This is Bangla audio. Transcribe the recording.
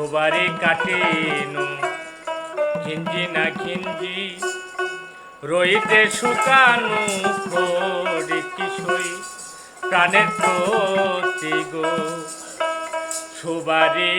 সবারে কাটেনু ঘিঞ্জি না খিঞ্জি রইতে শুকানু করে কিশোই প্রাণের প্রতি গো। সবারে